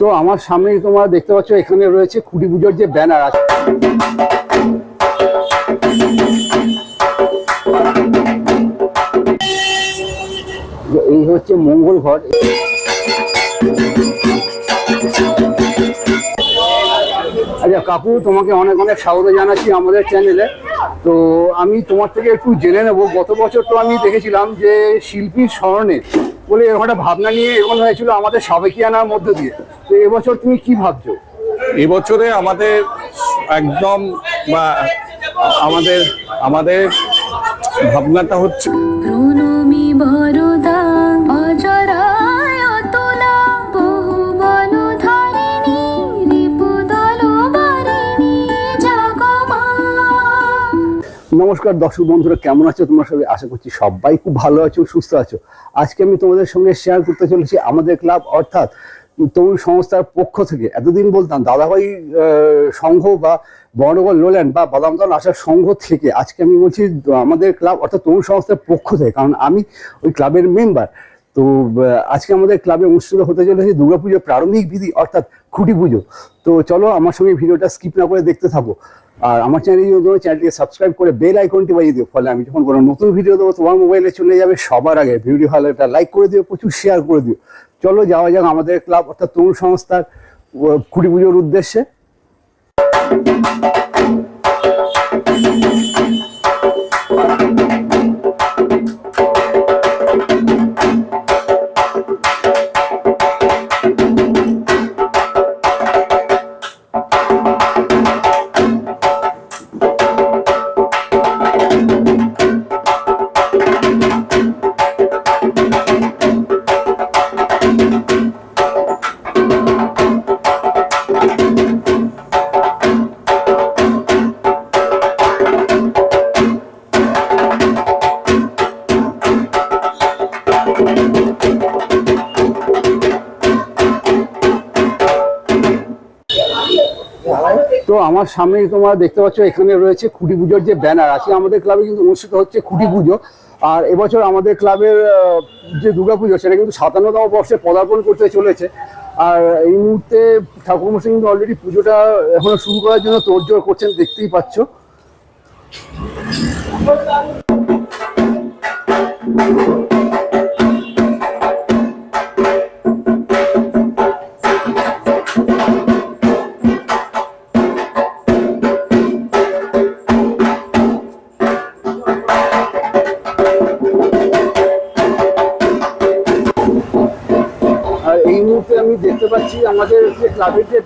তো আমার সামনেই তোমরা দেখতে পাচ্ছ, এখানে রয়েছে খুঁটি পুজোর যে ব্যানার আছে। এই হচ্ছে মঙ্গল ঘর আচ্ছা কাকু, তোমাকে অনেক অনেক স্বাগত জানাচ্ছি আমাদের চ্যানেলে তো আমি তোমার থেকে একটু জেনে নেব, গত বছর তো আমি দেখেছিলাম যে শিল্পীর স্মরণে বলে এরকম একটা ভাবনা নিয়ে এমন হয়েছিল আমাদের সাবেকিয়ানার মধ্য দিয়ে। তো এবছর তুমি কি ভাবছ? এবছরে আমাদের একদম বা আমাদের আমাদের ভাবনাটা হচ্ছে নমস্কার দর্শক বন্ধুরা, কেমন আছো তোমরা সবাই? আশা করছি সবাই খুব ভালো আছো, সুস্থ আছো। আজকে আমি তোমাদের সঙ্গে শেয়ার করতে চলেছি আমাদের ক্লাব অর্থাৎ তরুণ সংস্থার পক্ষ থেকে। এতদিন বলতাম, দাদাভাই সংঘ বা বর্ণগর লোল্যান্ড বা বাদামতল আসার সংঘ থেকে আজকে আমি বলছি, আমাদের ক্লাব অর্থাৎ তরুণ সংস্থার পক্ষ থেকে, কারণ আমি ওই ক্লাবের মেম্বার তো আজকে আমাদের ক্লাবে অনুষ্ঠিত হতে চলেছে দুর্গাপুজোর প্রারম্ভিক বিধি, অর্থাৎ খুঁটি পুজো। তো চলো, আমার সঙ্গে ভিডিওটা স্কিপ না করে দেখতে থাকো। আর আমার চ্যানেল যদি চ্যানেলটিকে সাবস্ক্রাইব করে বেল আইকনটি বাজিয়ে দিও। ফলে আমি যখন কোনো নতুন ভিডিও দেবো, তোমার মোবাইলে চলে যাবে সবার আগে। ভিডিও ভালো একটা লাইক করে দিও, প্রচুর শেয়ার করে দিও। চলো যাওয়া যাক আমাদের ক্লাব অর্থাৎ তরুণ সংস্থার কুড়ি পুজোর উদ্দেশ্যে। আমার সামনেই তোমরা দেখতে পাচ্ছ, এখানে রয়েছে খুঁটি পুজোর যে ব্যানার। আছে আমাদের ক্লাবে কিন্তু অনুষ্ঠিত হচ্ছে খুঁটি পুজো। আর এবছর আমাদের ক্লাবের যে দুর্গাপুজো, সেটা কিন্তু সাতান্নতম বর্ষে পদার্পণ করতে চলেছে। আর এই মুহূর্তে ঠাকুরমশাই কিন্তু অলরেডি পুজোটা এখনও শুরু করার জন্য তোড়জোড় করছেন, দেখতেই পাচ্ছ। আর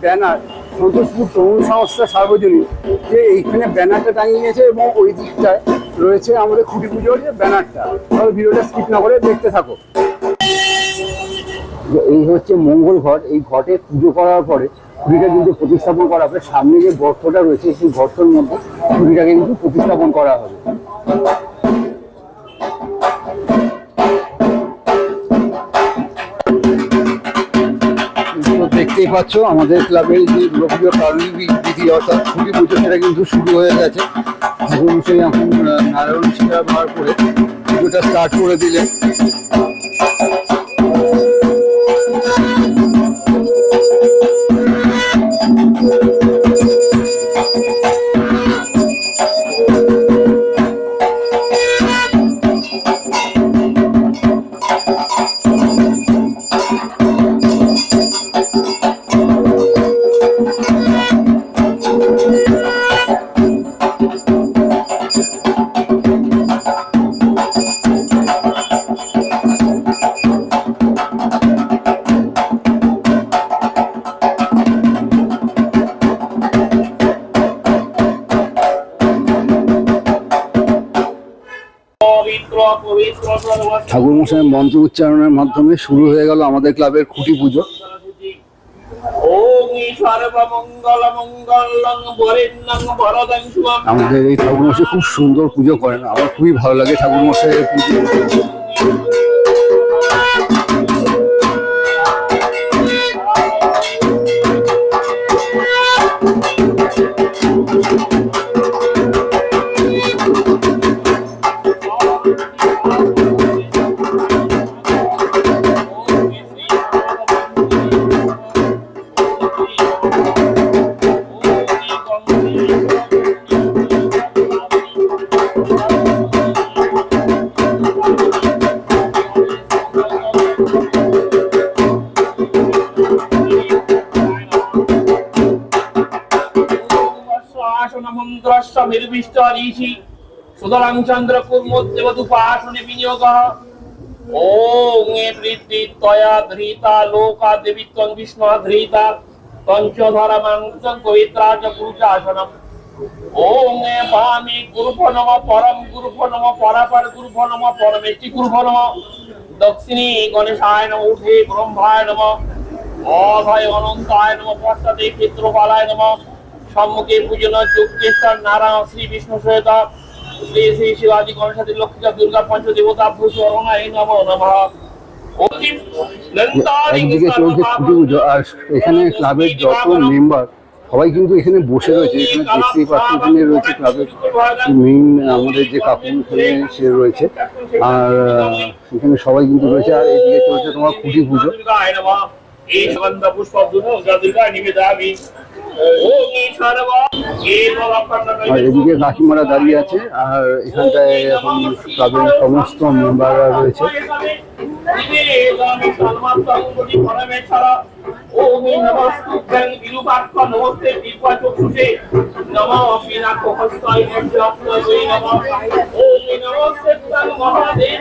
ব্যানার, সন্তোষপুর তরুণ সংস্থা সার্বজনীন। যে এইখানে ব্যানারটা টাঙিয়েছে এবং ওই দিকটায় রয়েছে আমাদের খুঁটি পুজোর যে ব্যানারটা। তাহলে ভিডিওটা স্কিপ না করে দেখতে থাকো। এই হচ্ছে মঙ্গল ঘট। এই ঘটে পুজো করার পরে খুঁটিটা কিন্তু প্রতিস্থাপন করা হবে। সামনে যে গর্তটা রয়েছে, সেই গর্তর মধ্যে খুঁটিটাকে কিন্তু প্রতিস্থাপন করা হবে। পাচ্ছ, আমাদের ক্লাবের যে দুর্গাপুজোর প্রারম্ভিক বিধি অর্থাৎ খুবই পুজো, সেটা কিন্তু শুরু হয়ে গেছে। সেই এখন নারায়ণ শিকার বার করে পুজোটা স্টার্ট করে দিলেন। ঠাকুর মশাইয়ের মন্ত্র উচ্চারণের মাধ্যমে শুরু হয়ে গেল আমাদের ক্লাবের খুঁটি পুজো। আমাদের এই ঠাকুর মশাই খুব সুন্দর পুজো করেন। আমার খুবই ভালো লাগে ঠাকুর মশাইয়ের পুজো। রুদ্রস্য নির্বিষ্ট ঋষি। সুতরাং চন্দ্র কুর্মোদ্দেবদুপাসনে বিনিয়োগ। ওং এ বৃদ্ধি তয়া ধৃতা, লোকা দেবিত্বং বিষ্ণু ধৃতা, পঞ্চধরমাং পবিত্রাজ গুরুচাসনম ওং এ বামি গুরুভ নম পরম গুরুভ নম পরাপর গুরুভ নম পরমেষ্টি গুরুভ নম দক্ষিণী গণেশায় নম উঠে ব্রহ্মায় নম। অভয় অনন্তায় নম, পশ্চাতে নম। সম্মুখে পূজন যুক্তেশ্বর নারায়ণ শ্রী বিষ্ণু সহিত শ্রী শ্রী শিবাজি গণেশাদি লক্ষ্মীকা দুর্গা পঞ্চদেবতা ভূষণায় নম নমঃ। অতিম লঙ্কারি একদিকে চলছে খুঁটি পুজো আর এখানে ক্লাবের যত মেম্বার সবাই কিন্তু এখানে বসে রয়েছে এখানে দেখতেই এখানে রয়েছে ক্লাবের মেইন আমাদের যে কাকু এখানে সে রয়েছে আর এখানে সবাই কিন্তু রয়েছে আর এদিকে চলছে তোমার খুঁটি পুজো। এই সুগন্ধ পুষ্প দুর্গা নিবেদামি আর এদিকে কাকিমারা দাঁড়িয়ে আছে আর এখানটায় এখন ক্লাবের সমস্ত মেম্বাররা রয়েছে। মহাদেব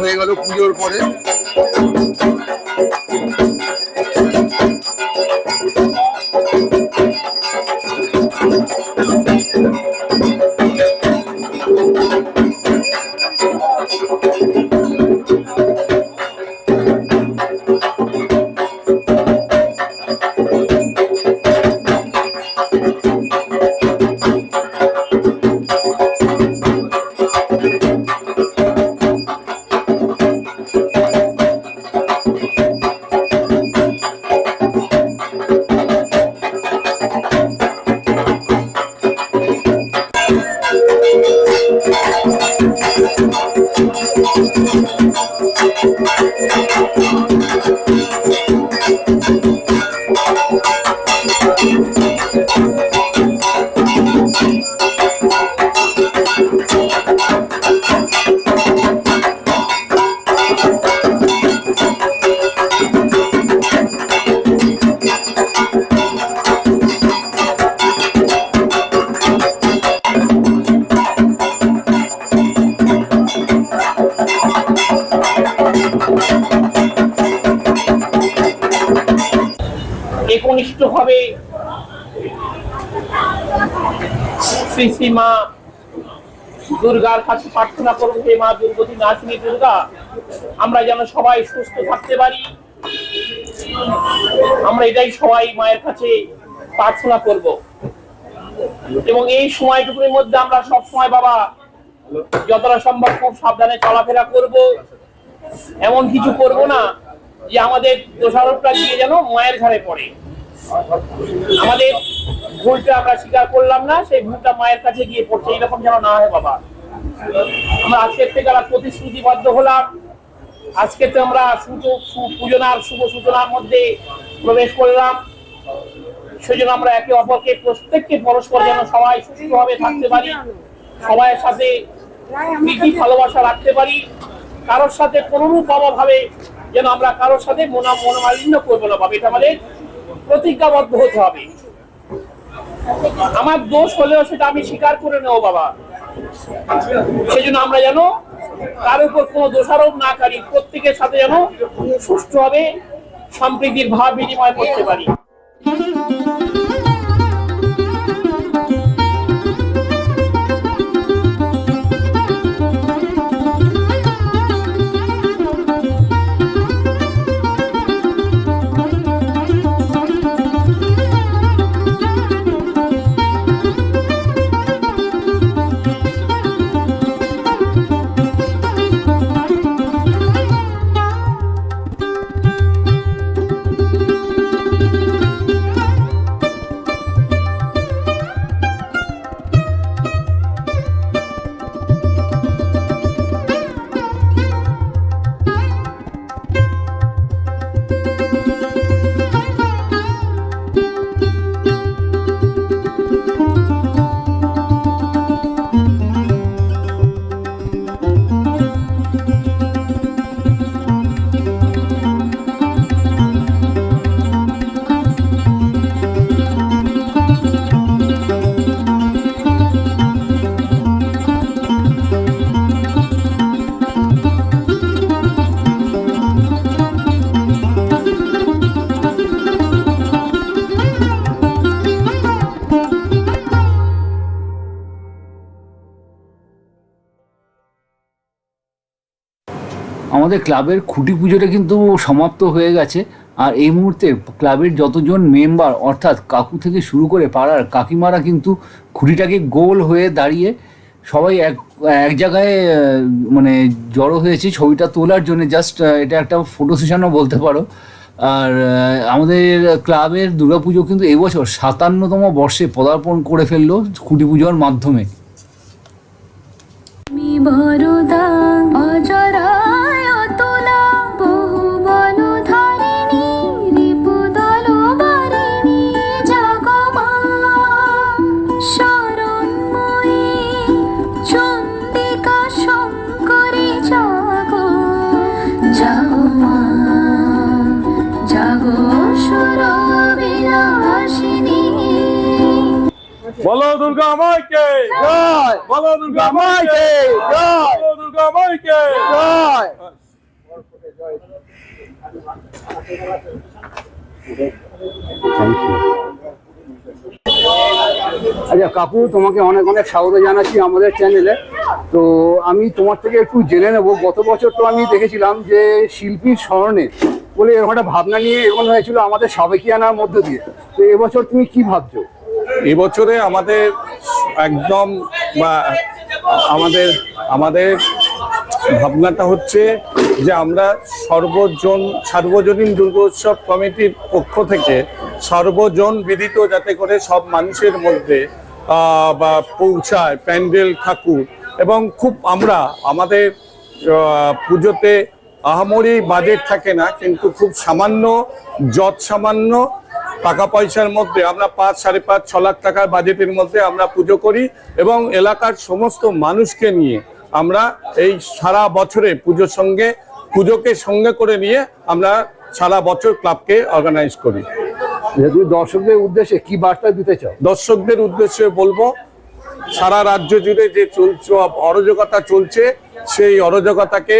হয়ে গেল পুজোর পরে। শ্রী মা দুর্গার কাছে প্রার্থনা করব হে মা দুর্গতি নাচিনী দুর্গা। আমরা যেন সবাই সুস্থ থাকতে পারি। আমরা এটাই সবাই মায়ের কাছে প্রার্থনা করব। এবং এই সময়টুকুর মধ্যে আমরা সব সময় বাবা, যতটা সম্ভব খুব সাবধানে চলাফেরা করব। এমন কিছু করব না যে আমাদের দোষারোপটা গিয়ে যেন মায়ের ঘরে পড়ে। আমাদের ভুলটা আমরা স্বীকার করলাম না, সেই ভুলটা মায়ের কাছে গিয়ে পড়ছে এরকম যেন না হয় বাবা। আমরা আজকের থেকে আমরা প্রতিশ্রুতিবদ্ধ হলাম। আজকে তো আমরা শুধু সু- পূজনার, শুভ সূচনার মধ্যে প্রবেশ করলাম। সেজন্য আমরা একে অপরকে, প্রত্যেককে পরস্পর যেন সবাই সুস্থভাবে থাকতে পারি, সবাইয়ের সাথে প্রীতি, ভালোবাসা রাখতে পারি, কারোর সাথে কোনোরূপ ভাবে যেন আমরা কারোর সাথে মনা, মনোমালিন্য করব না বাবা। এটা আমাদের প্রতিজ্ঞাবদ্ধ হতে হবে। আমার দোষ হলেও সেটা আমি স্বীকার করে নেব, বাবা। সেজন্য আমরা যেন তার উপর কোনো দোষারোপ না করি, প্রত্যেকের সাথে যেন সুষ্ঠুভাবে সম্প্রীতির ভাব বিনিময় করতে পারি। আমাদের ক্লাবের খুঁটি পুজোটা কিন্তু সমাপ্ত হয়ে গেছে। আর এই মুহূর্তে ক্লাবের যতজন মেম্বার, অর্থাৎ কাকু থেকে শুরু করে পাড়ার কাকিমারা কিন্তু খুঁটিটাকে গোল হয়ে দাঁড়িয়ে সবাই এক এক জায়গায় মানে জড়ো হয়েছে ছবিটা তোলার জন্য। জাস্ট এটা একটা ফটো সেশনও বলতে পারো। আর আমাদের ক্লাবের দুর্গাপুজো কিন্তু এবছর সাতান্নতম বর্ষে পদার্পণ করে ফেলল খুঁটি পুজোর মাধ্যমে। বরদা জাগো মা জাগো সুর বিলাসিনী। বলো দুর্গা মাইকে জয়। বলো দুর্গা মাইকে জয়। বলো দুর্গা মাইকে। জয়। থ্যাংক ইউ আচ্ছা কাকু, তোমাকে অনেক অনেক স্বাগত জানাচ্ছি আমাদের চ্যানেলে তো আমি তোমার থেকে একটু জেনে নেব, গত বছর তো আমি দেখেছিলাম যে শিল্পীর স্মরণে বলে এরকম একটা ভাবনা নিয়ে এগোনো হয়েছিল আমাদের সাবেকিয়ানার মধ্য দিয়ে। তো এবছর তুমি কি ভাবছ? এবছরে আমাদের একদম বা আমাদের আমাদের ভাবনাটা হচ্ছে যে আমরা সর্বজন, সার্বজনীন দুর্গোৎসব কমিটির পক্ষ থেকে সর্বজন বিদিত যাতে করে সব মানুষের মধ্যে বা পৌঁছায় প্যান্ডেল ঠাকুর। এবং খুব আমরা, আমাদের পুজোতে আহামরি বাজেট থাকে না, কিন্তু খুব সামান্য যৎ সামান্য টাকা পয়সার মধ্যে আমরা পাঁচ, সাড়ে পাঁচ, ছ লাখ টাকার বাজেটের মধ্যে আমরা পুজো করি এবং এলাকার সমস্ত মানুষকে নিয়ে আমরা এই সারা বছরে পুজোর সঙ্গে, পুজোকে সঙ্গে করে নিয়ে আমরা সারা বছর ক্লাবকে অর্গানাইজ করি। যে তুমি দর্শকদের উদ্দেশ্যে কি বার্তা দিতে চাও? দর্শকদের উদ্দেশ্যে বলব, সারা রাজ্য জুড়ে যে চলছে, অরাজকতা চলছে, সেই অরাজকতাকে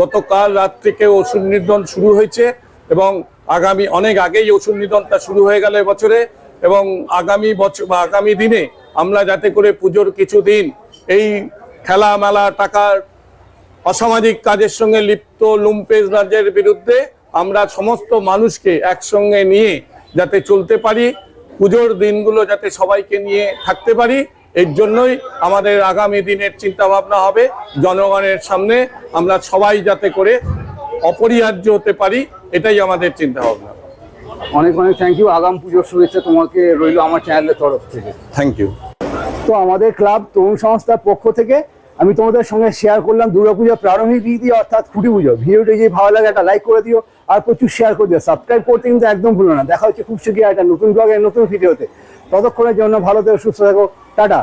গতকাল রাত থেকে ওষুধ নির্দন শুরু হয়েছে এবং আগামী, অনেক আগেই ওষুধ নির্দনটা শুরু হয়ে গেল বছরে এবং আগামী বছর বা আগামী দিনে আমরা যাতে করে পুজোর কিছু দিন এই খেলা মেলা টাকার অসামাজিক কাজের সঙ্গে লিপ্ত লুম্পেজ রাজ্যের বিরুদ্ধে আমরা সমস্ত মানুষকে একসঙ্গে নিয়ে যাতে চলতে পারি পুজোর দিনগুলো যাতে সবাইকে নিয়ে থাকতে পারি এর জন্যই আমাদের আগামী দিনের চিন্তা ভাবনা হবে জনগণের সামনে আমরা সবাই যাতে করে অপরিহার্য হতে পারি এটাই আমাদের চিন্তা ভাবনা অনেক অনেক থ্যাংক ইউ আগাম পুজোর শুভেচ্ছা তোমাকে রইল আমার চ্যানেলের তরফ থেকে। থ্যাংক ইউ তো আমাদের ক্লাব তরুণ সংস্থার পক্ষ থেকে আমি তোমাদের সঙ্গে শেয়ার করলাম দুর্গাপূজার প্রারম্ভিক বিধি অর্থাৎ খুঁটি পুজো। ভিডিওটি যদি ভালো লাগে, একটা লাইক করে দিও, আর প্রচুর শেয়ার করে দিও। সাবস্ক্রাইব করতে কিন্তু একদম ভুলো না। দেখা হচ্ছে খুব শীঘ্রই একটা নতুন ব্লগের নতুন ভিডিওতে। ততক্ষণের জন্য ভালো থেকে, সুস্থ থাকো। টাটা।